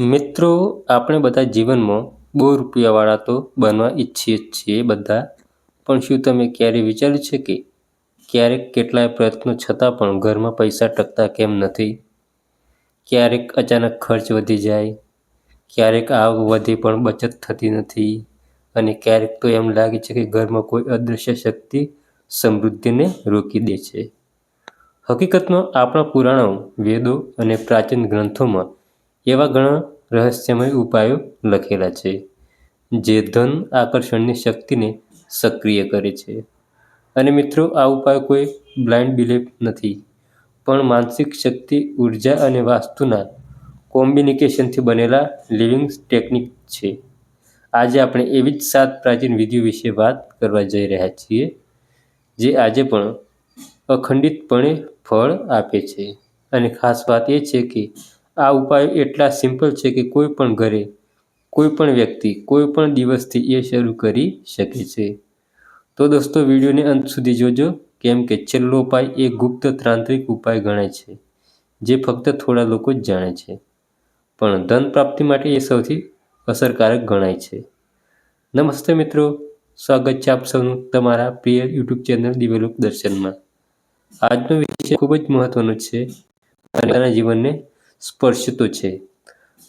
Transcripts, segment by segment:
મિત્રો, આપણે બધા જીવનમાં બહુ રૂપિયાવાળા તો બનવા ઈચ્છીએ જ છીએ બધા. પણ શું તમે ક્યારેય વિચાર્યું છે કે ક્યારેક કેટલાય પ્રયત્નો છતાં પણ ઘરમાં પૈસા ટકતા કેમ નથી? ક્યારેક અચાનક ખર્ચ વધી જાય, ક્યારેક આવક વધે પણ બચત થતી નથી, અને ક્યારેક તો એમ લાગે છે કે ઘરમાં કોઈ અદૃશ્ય શક્તિ સમૃદ્ધિને રોકી દે છે. હકીકતમાં આપણા પુરાણો, વેદો અને પ્રાચીન ગ્રંથોમાં એવા ઘણા રહસ્યમય ઉપાયો લખેલા છે, જે ધન આકર્ષણની શક્તિને સક્રિય કરે છે. અને મિત્રો, આ ઉપાય કોઈ બ્લાઇન્ડ બિલીફ નથી, પણ માનસિક શક્તિ, ઊર્જા અને વાસ્તુના કોમ્બિનિકેશનથી બનેલા લિવિંગ ટેકનિક છે. આજે આપણે એવી જ સાત પ્રાચીન વિધિઓ વિશે વાત કરવા જઈ રહ્યા છીએ, જે આજે પણ અખંડિતપણે ફળ આપે છે. અને ખાસ વાત એ છે કે આ ઉપાયો એટલા સિમ્પલ છે કે કોઈ પણ ઘરે, કોઈ પણ વ્યક્તિ, કોઈ પણ દિવસથી એ શરૂ કરી શકે છે. તો દોસ્તો, વિડીયોને અંત સુધી જોજો. કેમ કે છેલ્લો ઉપાય એ ગુપ્ત તાંત્રિક ઉપાય ગણાય છે, જે ફક્ત થોડા લોકો જ જાણે છે. પણ ધન પ્રાપ્તિ માટે એ સૌથી અસરકારક ગણાય છે. નમસ્તે મિત્રો. સ્વાગત છે આપ સૌનું તમારા પ્રિય યુટ્યુબ ચેનલ દિવ્યલોક દર્શનમાં. આજનો વિષય ખૂબ જ મહત્વનો છે અને જીવનને સ્પર્શતો છે.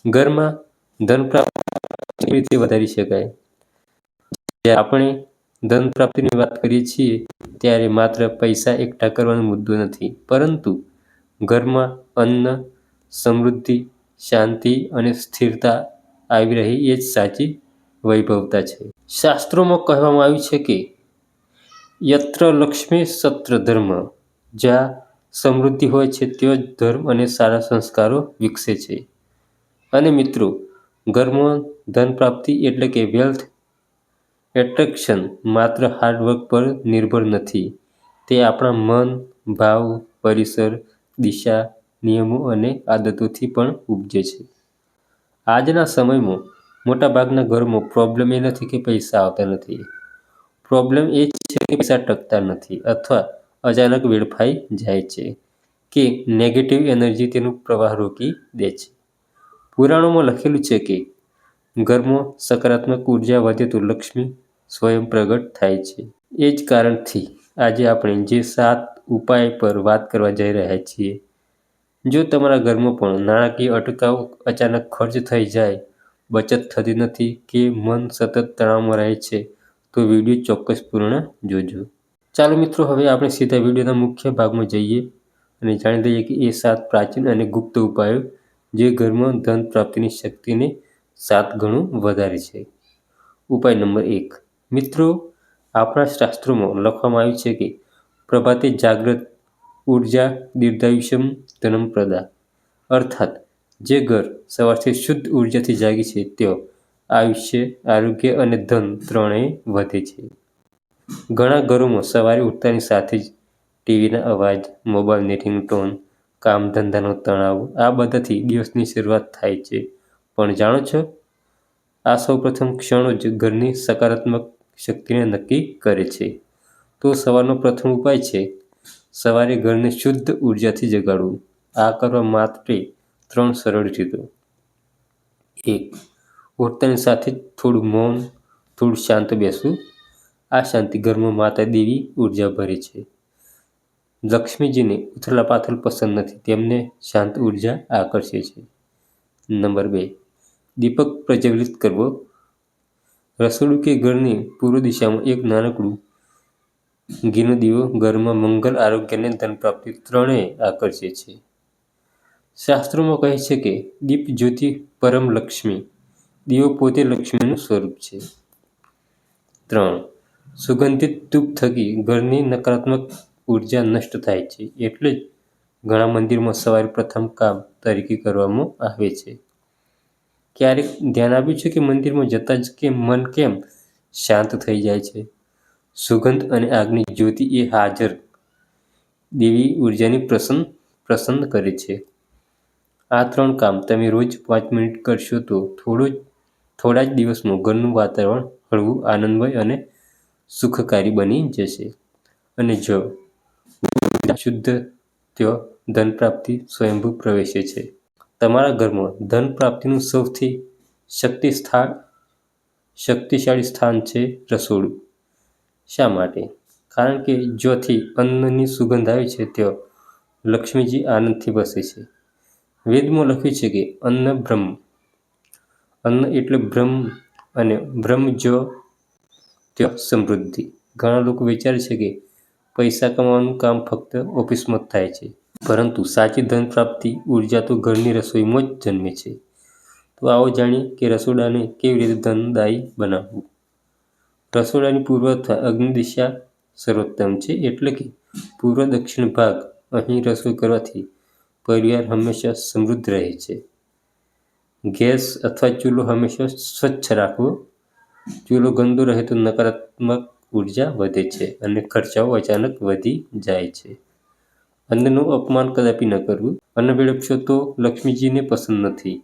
ઘરમાં ધન પ્રાપ્તિ રીતે વધારી શકાય? આપણે ધન પ્રાપ્તિની વાત કરીએ છીએ, ત્યારે માત્ર પૈસા એકઠા કરવાનો મુદ્દો નથી. પરંતુ ઘરમાં અન્ન, સમૃદ્ધિ, શાંતિ અને સ્થિરતા આવી રહી એ જ સાચી વૈભવતા છે. શાસ્ત્રોમાં કહેવામાં આવ્યું છે કે યત્ર લક્ષ્મી સત્ર ધર્મ જ્યાં સમૃદ્ધિ હોય છે, તેઓ જ ધર્મ અને સારા સંસ્કારો વિકસે છે. અને મિત્રો, ઘરમાં ધન પ્રાપ્તિ એટલે કે વેલ્થ એટ્રેક્શન માત્ર હાર્ડવર્ક પર નિર્ભર નથી. તે આપણા મન, ભાવ, પરિસર, દિશા, નિયમો અને આદતોથી પણ ઉપજે છે. આજના સમયમાં મોટાભાગના ઘરમાં પ્રોબ્લેમ એ નથી કે પૈસા આવતા નથી. પ્રોબ્લેમ એ છે કે પૈસા ટકતા નથી અથવા અચાનક વેડફાઈ જાય છે કે નેગેટિવ એનર્જી તેનો પ્રવાહ રોકી દે છે. પુરાણોમાં લખેલું છે કે ઘરમાં સકારાત્મક ઊર્જા વધે તો લક્ષ્મી સ્વયં પ્રગટ થાય છે. એ જ કારણથી આજે આપણે જે સાત ઉપાય પર વાત કરવા જઈ રહ્યા છીએ. જો તમારા ઘરમાં પણ નાણાકીય અટકાવ અચાનક ખર્ચ થઈ જાય, બચત થતી નથી કે મન સતત તણાવમાં રહે છે, તો વીડિયો ચોક્કસ પૂર્ણ જોજો. ચાલો મિત્રો, હવે આપણે સીધા વિડીયોના મુખ્ય ભાગમાં જઈએ અને જાણી લઈએ કે એ સાત પ્રાચીન અને ગુપ્ત ઉપાયો જે ઘરમાં ધન પ્રાપ્તિની શક્તિને સાત ગણું વધારે છે. ઉપાય નંબર એક. મિત્રો, આપણા શાસ્ત્રોમાં લખવામાં આવ્યું છે કે પ્રભાતે જાગ્રત ઊર્જા દીર્ઘાયુષ્યમ ધનમ પ્રદા. અર્થાત, જે ઘર સવારથી શુદ્ધ ઉર્જાથી જાગી છે, તેઓ આયુષ્ય, આરોગ્ય અને ધન ત્રણેય વધે છે. ઘણા ઘરોમાં સવારે ઉઠતાની સાથે જ ટીવીના અવાજ મોબાઈલની રિંગટોન કામ ધંધાનો તણાવ, આ બધાથી દિવસની શરૂઆત થાય છે. પણ જાણો છો, આ સૌપ્રથમ ક્ષણો જ ઘરની સકારાત્મક શક્તિને નક્કી કરે છે. તો સવારનો પ્રથમ ઉપાય છે, સવારે ઘરને શુદ્ધ ઉર્જાથી જગાડવું. આ કરવા માટે ત્રણ સરળ રીતો. એક, ઉઠતાની સાથે થોડું મૌન, થોડું શાંત બેસવું. આ શાંતિ ઘરમાં માતા દેવી ઊર્જા ભરે છે. લક્ષ્મીજીને ઉથલા પાથલ પસંદ નથી, તેમને શાંત ઊર્જા આકર્ષે છે. નંબર બે, દીપક પ્રજ્વલિત કરવો. રસોડું કે ઘરની પૂર્વ દિશામાં એક નાનકડું ઘીનો દીવો ઘરમાં મંગલ આરોગ્ય અને ધન પ્રાપ્તિ ત્રણેય આકર્ષે છે. શાસ્ત્રોમાં કહે છે કે દીપ જ્યોતિ પરમ લક્ષ્મી, દીવો પોતે લક્ષ્મીનું સ્વરૂપ છે. ત્રણ સુગંધિત ધૂપ થકી ઘરની નકારાત્મક ઊર્જા નષ્ટ થાય છે એટલે જ ઘણા મંદિરમાં સવારે પ્રથમ કામ તરીકે કરવામાં આવે છે. ક્યારેક ધ્યાન આપ્યું છે કે મંદિરમાં જતાં જ કેમ મન કેમ શાંત થઈ જાય છે? સુગંધ અને આગની જ્યોતિ એ હાજર દેવી ઉર્જાની પ્રસન્ન પ્રસન્ન કરે છે. આ ત્રણ કામ તમે રોજ પાંચ મિનિટ કરશો તો થોડો થોડા જ દિવસમાં ઘરનું વાતાવરણ હળવું, આનંદમય અને સુખકારી બની જશે. અને જો શુદ્ધ તેઓ ધન પ્રાપ્તિ સ્વયંભૂ પ્રવેશે છે. તમારા ઘરમાં ધન પ્રાપ્તિનું સૌથી શક્તિ સ્થાન શક્તિશાળી સ્થાન છે રસોડું. શા માટે? કારણ કે જોથી અન્નની સુગંધ આવે છે, તેઓ લક્ષ્મીજી આનંદથી વસે છે. વેદમાં લખ્યું છે કે અન્ન બ્રહ્મ. અન્ન એટલે બ્રહ્મ અને બ્રહ્મ જો ત્યાં સમૃદ્ધિ ઘણા લોકો વિચારે છે કે પૈસા કમાવાનું કામ ફક્ત ઓફિસમાં જ થાય છે. પરંતુ સાચી ધન પ્રાપ્તિ ઊર્જા તો ઘરની રસોઈમાં જ જન્મે છે. તો આવો જાણીએ કે રસોડાને કેવી રીતે ધનદાયી બનાવવું? રસોડાની પૂર્વ અગ્નિ દિશા સર્વોત્તમ છે એટલે કે પૂર્વ દક્ષિણ ભાગ અહીં રસોઈ કરવાથી પરિવાર હંમેશા સમૃદ્ધ રહે છે. ગેસ અથવા ચૂલો હંમેશા સ્વચ્છ રાખવો ચૂલો ગંદો રહે તો નકારાત્મક ઊર્જા વધે છે અને ખર્ચાઓ અચાનક વધી જાય છે. અન્નનું અપમાન કદાપી ન કરવું. અન્ન વેડફશો તો લક્ષ્મીજીને પસંદ નથી.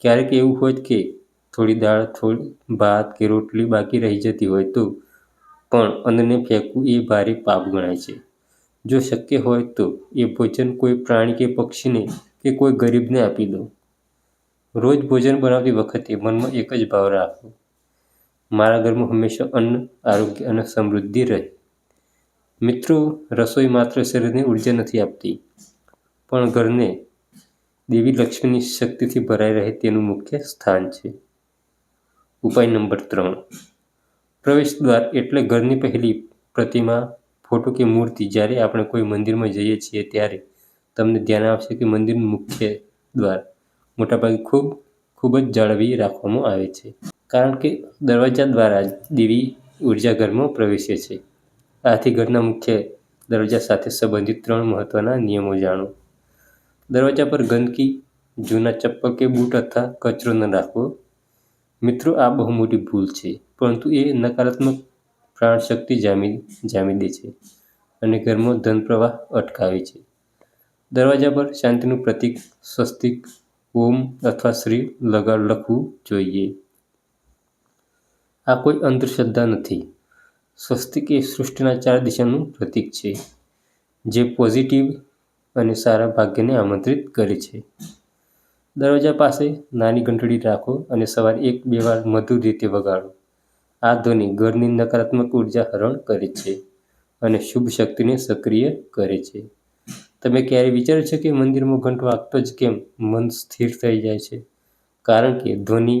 ક્યારેક એવું હોય કે થોડી દાળ, થોડી ભાત કે રોટલી બાકી રહી જતી હોય તો પણ અન્નને ફેંકવું એ ભારે પાપ ગણાય છે. જો શક્ય હોય તો એ ભોજન કોઈ પ્રાણી કે પક્ષીને કે કોઈ ગરીબને આપી દો. રોજ ભોજન બનાવતી વખતે મનમાં એક જ ભાવ રાખો. મારા ઘરમાં હંમેશા અન્ન, આરોગ્ય અને સમૃદ્ધિ રહે. મિત્રો, રસોઈ માત્ર શરીરને ઊર્જા નથી આપતી, પણ ઘરને દેવી લક્ષ્મીની શક્તિથી ભરાઈ રહે તેનું મુખ્ય સ્થાન છે. ઉપાય નંબર ત્રણ. પ્રવેશ દ્વાર એટલે ઘરની પહેલી પ્રતિમા, ફોટો કે મૂર્તિ. જ્યારે આપણે કોઈ મંદિરમાં જઈએ છીએ ત્યારે તમને ધ્યાન આવશે કે મંદિરનું મુખ્ય દ્વાર મોટાભાગે ખૂબ ખૂબ જ જાળવી રાખવામાં આવે છે. કારણ કે દરવાજા દ્વારા દેવી ઊર્જા ઘરમાં પ્રવેશે છે. આથી ઘરના મુખ્ય દરવાજા સાથે સંબંધિત ત્રણ મહત્વના નિયમો જાણો. દરવાજા પર ગંદકી, જૂના ચપ્પલ કે બૂટ અથવા કચરો ન રાખવો. મિત્રો, આ બહુ મોટી ભૂલ છે, પરંતુ એ નકારાત્મક પ્રાણશક્તિ જામી જામી દે છે અને ઘરમાં ધન પ્રવાહ અટકાવે છે. દરવાજા પર શાંતિનું પ્રતીક, સ્વસ્તિક, ઓમ અથવા શ્રી લગાડ લખવું જોઈએ. આ કોઈ અંધશ્રદ્ધા નથી. સ્વસ્તિક એ સૃષ્ટિના ચાર દિશાનું પ્રતીક છે, જે પોઝિટિવ અને સારા ભાગ્યને આમંત્રિત કરે છે. દરવાજા પાસે નાની ઘંટડી રાખો અને સવારે એક બે વાર મધુર રીતે વગાડો. આ ધ્વનિ ઘરની નકારાત્મક ઊર્જા હરણ કરે છે અને શુભ શક્તિને સક્રિય કરે છે. તમે ક્યારે વિચારો છો કે મંદિરમાં ઘંટ વાગતો જ કેમ? મન સ્થિર થઈ જાય છે. કારણ કે ધ્વનિ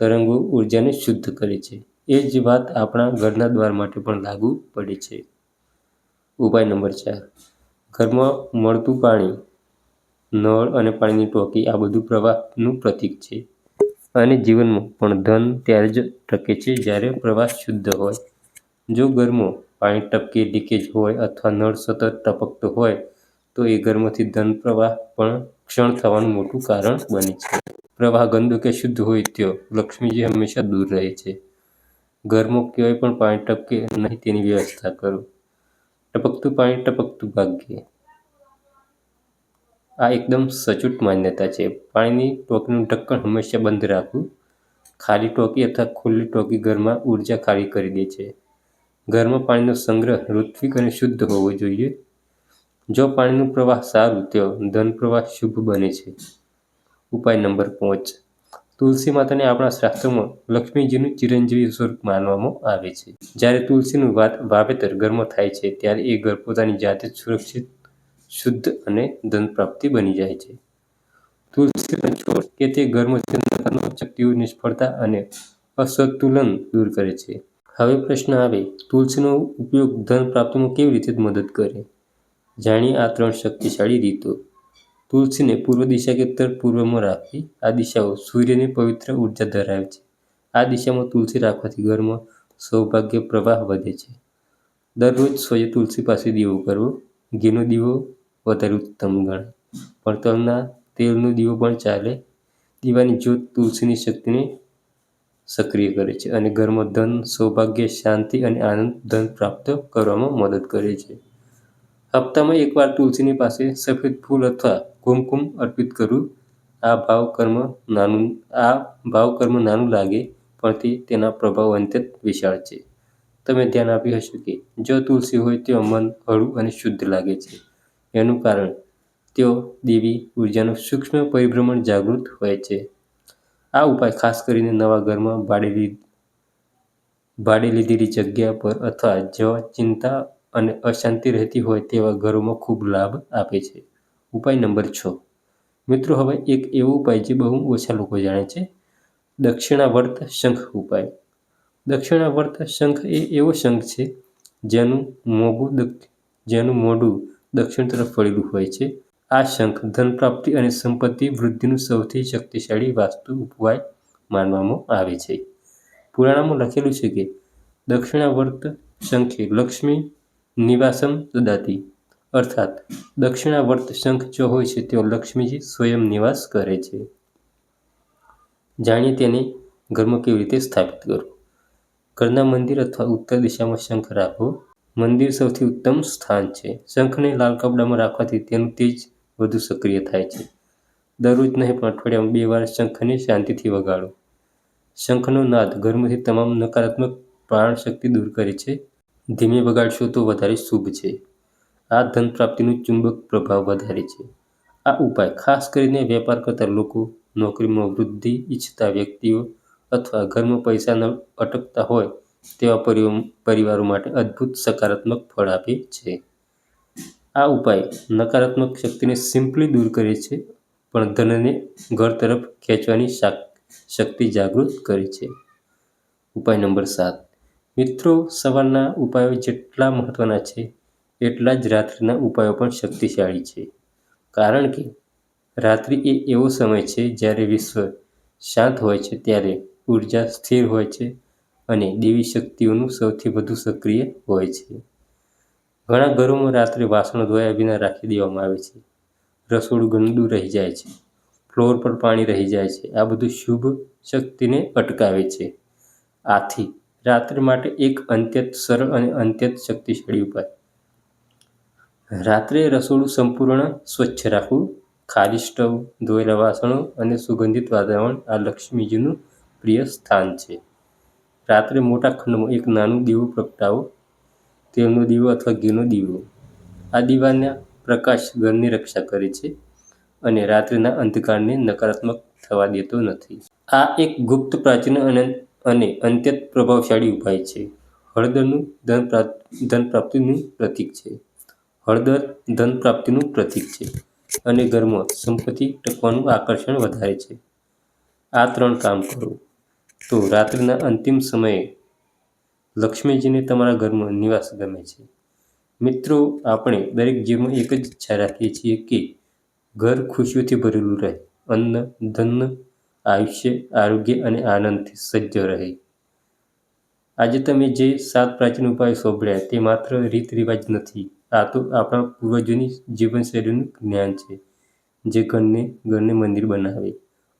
તરંગો ઉર્જાને શુદ્ધ કરે છે. એ જ વાત આપણા ઘરના દ્વાર માટે પણ લાગુ પડે છે. ઉપાય નંબર ચાર. ઘરમાં મળતું પાણી, નળ અને પાણીની ટોકી આ બધું પ્રવાહનું પ્રતીક છે. અને જીવનમાં પણ ધન ત્યારે જ ટકે છે જ્યારે પ્રવાહ શુદ્ધ હોય. જો ઘરમાં પાણી ટપકે, લીકેજ હોય અથવા નળ સતત ટપકતો હોય, તો એ ઘરમાંથી ધન પ્રવાહ પણ ક્ષણ થવાનું મોટું કારણ બને છે. પ્રવાહ ગંદુ કે શુદ્ધ હોય તો લક્ષ્મીજી હંમેશા દૂર રહે છે. ઘરમાં ક્યાંય પણ પાણી ટપકે નહીં તેની વ્યવસ્થા કરો. ટપકતું પાણી ટપકતું ભાગ્ય. આ એકદમ સચોટ માન્યતા છે. પાણીની ટોકીનું ઢક્કણ હંમેશા બંધ રાખવું. ખાલી ટોકી અથવા ખુલ્લી ટોકી ઘરમાં ઊર્જા ખાલી કરી દે છે. ઘરમાં પાણીનો સંગ્રહ ઋત્વિક અને શુદ્ધ હોવો જોઈએ. જો પાણીનું પ્રવાહ સારું, તો ધન પ્રવાહ શુભ બને છે. ઉપાય નંબર પાંચ. તુલસી માતાને આપણા શાસ્ત્રોમાં લક્ષ્મીજીનું ચિરંજીવી સ્વરૂપ માનવામાં આવે છે. જ્યારે તુલસીનું વાવેતર ઘરમાં થાય છે, ત્યારે એ ઘર પોતાની જાતે જ સુરક્ષિત, શુદ્ધ અને ધન પ્રાપ્તિ બની જાય છે. તુલસીનો છોડ કે તે ઘરમાં શક્તિઓ નિષ્ફળતા અને અસંતુલન દૂર કરે છે. હવે પ્રશ્ન આવે, તુલસીનો ઉપયોગ ધન પ્રાપ્તિમાં કેવી રીતે મદદ કરે? જાણીએ આ ત્રણ શક્તિશાળી રીતો. તુલસીને પૂર્વ દિશા કે ઉત્તર પૂર્વમાં રાખવી. આ દિશાઓ સૂર્યની પવિત્ર ઊર્જા ધરાવે છે. આ દિશામાં તુલસી રાખવાથી ઘરમાં સૌભાગ્ય પ્રવાહ વધે છે. દરરોજ સોજે તુલસી પાસે દીવો કરવો. ઘીનો દીવો વધારે ઉત્તમ ગણ પણ તલના તેલનો દીવો પણ ચાલે. દીવાની જ્યોત તુલસીની શક્તિને સક્રિય કરે છે અને ઘરમાં ધન, સૌભાગ્ય, શાંતિ અને આનંદ, ધન પ્રાપ્ત કરવામાં મદદ કરે છે. હપ્તામાં એકવાર તુલસીની પાસે સફેદ ફૂલ અથવા કુમકુમ અર્પિત કરવું આ ભાવ કર્મ નાનું, આ ભાવ કર્મ નાનું લાગે, પણ તે તેના પ્રભાવ અંત્યત વિશાળ છે. તમે ધ્યાન આપ્યું હશે કે જો તુલસી હોય તો મન હળવું અને શુદ્ધ લાગે છે. એનું કારણ, તેઓ દેવી ઉર્જાનું સૂક્ષ્મ પરિભ્રમણ જાગૃત હોય છે. આ ઉપાય ખાસ કરીને નવા ઘરમાં ભાડે ભાડે લીધેલી જગ્યા પર અથવા જેવા ચિંતા અને અશાંતિ રહેતી હોય તેવા ઘરોમાં ખૂબ લાભ આપે છે. ઉપાય નંબર છ. મિત્રો, હવે એક એવો ઉપાય જે બહુ ઓછા લોકો જાણે છે. દક્ષિણાવર્ત શંખ ઉપાય. દક્ષિણાવર્ત શંખ એ એવો શંખ છે જેનું મોગું જેનું મોઢું દક્ષિણ તરફ વળેલું હોય છે. આ શંખ ધન પ્રાપ્તિ અને સંપત્તિ વૃદ્ધિનું સૌથી શક્તિશાળી વાસ્તુ ઉપાય માનવામાં આવે છે. પુરાણમાં લખેલું છે કે દક્ષિણાવર્ત શંખે લક્ષ્મી નિવાસમ દદાતી. અર્થાત, દક્ષિણાવર્ત શંખ જો હોય છે, તેઓ લક્ષ્મીજી સ્વયં નિવાસ કરે છે. જાણીએ તેને ઘરમાં કેવી રીતે સ્થાપિત કરવું? ઘરના મંદિર અથવા ઉત્તર દિશામાં શંખ રાખવો મંદિર સૌથી ઉત્તમ સ્થાન છે. શંખને લાલ કપડામાં રાખવાથી તેનું તેજ વધુ સક્રિય થાય છે. દરરોજ નહીં, પણ અઠવાડિયામાં બે વાર શંખને શાંતિથી વગાડો. શંખનો નાદ ઘરમાંથી તમામ નકારાત્મક પ્રાણ શક્તિ દૂર કરે છે. ધીમે વગાડશો તો વધારે શુભ છે. આ ધન પ્રાપ્તિનું ચુંબક પ્રભાવ વધારે છે. આ ઉપાય ખાસ કરીને વેપાર કરતા લોકો નોકરીમાં વૃદ્ધિ ઈચ્છતા વ્યક્તિઓ અથવા ઘરમાં પૈસા ન અટકતા હોય તેવા પરિવારો માટે અદ્ભુત સકારાત્મક ફળ આપે છે. આ ઉપાય નકારાત્મક શક્તિને સિમ્પલી દૂર કરે છે, પણ ધનને ઘર તરફ ખેંચવાની શક્તિ જાગૃત કરે છે. ઉપાય નંબર સાત. મિત્રો, સવારના ઉપાયો જેટલા મહત્ત્વના છે, એટલા જ રાત્રિના ઉપાયો પણ શક્તિશાળી છે. કારણ કે રાત્રિ એ એવો સમય છે જ્યારે વિશ્વ શાંત હોય છે, ત્યારે ઊર્જા સ્થિર હોય છે અને દેવી શક્તિઓનું સૌથી વધુ સક્રિય હોય છે. ઘણા ઘરોમાં રાત્રે વાસણો ધોયા વિના રાખી દેવામાં આવે છે. રસોડું ગંદુ રહી જાય છે. ફ્લોર પર પાણી રહી જાય છે. આ બધું શુભ શક્તિને અટકાવે છે. આથી રાત્રિ માટે એક અત્યંત સરળ અને અત્યંત શક્તિશાળી ઉપાય. રાત્રે રસોડું સંપૂર્ણ સ્વચ્છ રાખવું, ખાલી સ્ટવ, ધોયેલા વાસણો અને સુગંધિત વાતાવરણ આ લક્ષ્મીજીનું પ્રિય સ્થાન છે. રાત્રે મોટા ખંડમાં એક નાનું દીવું પ્રગટાવો તેલનો દીવો અથવા ઘીનો દીવો. આ દીવાના પ્રકાશ ઘરની રક્ષા કરે છે અને રાત્રિના અંધકારને નકારાત્મક થવા દેતો નથી. આ એક ગુપ્ત પ્રાચીન અને અને અત્યંત પ્રભાવશાળી ઉપાય છે. હળદરનું ધન ધન પ્રાપ્તિનું પ્રતીક છે. હળદર ધન પ્રાપ્તિનું પ્રતીક છે અને ઘરમાં સંપત્તિ ટકવાનું આકર્ષણ વધારે છે. આ ત્રણ કામ કરો. તો રાત્રિના અંતિમ સમયે લક્ષ્મીજીને તમારા ઘરમાં નિવાસ ગમે છે. મિત્રો, આપણે દરેક જીવમાં એક જ ઈચ્છા રાખીએ છીએ કે ઘર ખુશીઓથી ભરેલું રહે. અન્ન, ધન આયુષ્ય, આરોગ્ય અને આનંદથી સજ્જ રહે. આજે તમે જે સાત પ્રાચીન ઉપાયો સાંભળ્યા તે માત્ર રીત રિવાજ નથી, આ તો આપણા પૂર્વજોની જીવનશૈલીનું જ્ઞાન છે, જે ઘરને ઘરને મંદિર બનાવે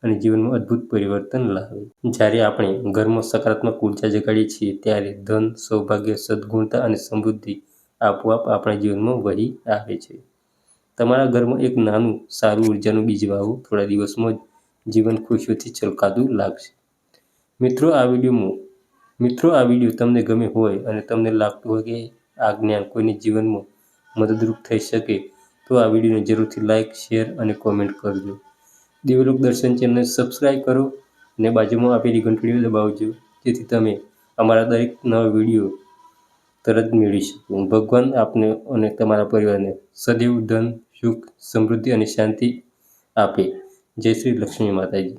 અને જીવનમાં અદ્ભુત પરિવર્તન લાવે. જ્યારે આપણે ઘરમાં સકારાત્મક ઊર્જા જગાડીએ છીએ, ત્યારે ધન, સૌભાગ્ય, સદગુણતા અને સમૃદ્ધિ આપોઆપ આપણા જીવનમાં વહી આવે છે. તમારા ઘરમાં એક નાનું, સારું ઉર્જાનું બીજ વાવો, થોડા દિવસમાં જ જીવન ખુશીઓથી છલકાતું લાગશે. મિત્રો, આ વિડીયોમાં મિત્રો, આ વીડિયો તમને ગમે હોય અને તમને લાગતું હોય કે આ જ્ઞાન કોઈની જીવનમાં મદદરૂપ થઈ શકે, તો આ વિડીયોને જરૂરથી લાઇક શેર અને કોમેન્ટ કરજો. દેવલોક દર્શન ચેનલને સબસ્ક્રાઈબ કરો અને બાજુમાં આપેલી ઘંટડીઓ દબાવજો, જેથી તમે અમારા દરેક નવા વીડિયો તરત મેળવી શકો. ભગવાન આપને અને તમારા પરિવારને સદૈવ ધન, સુખ, સમૃદ્ધિ અને શાંતિ આપે. જય શ્રી લક્ષ્મી માતાજી.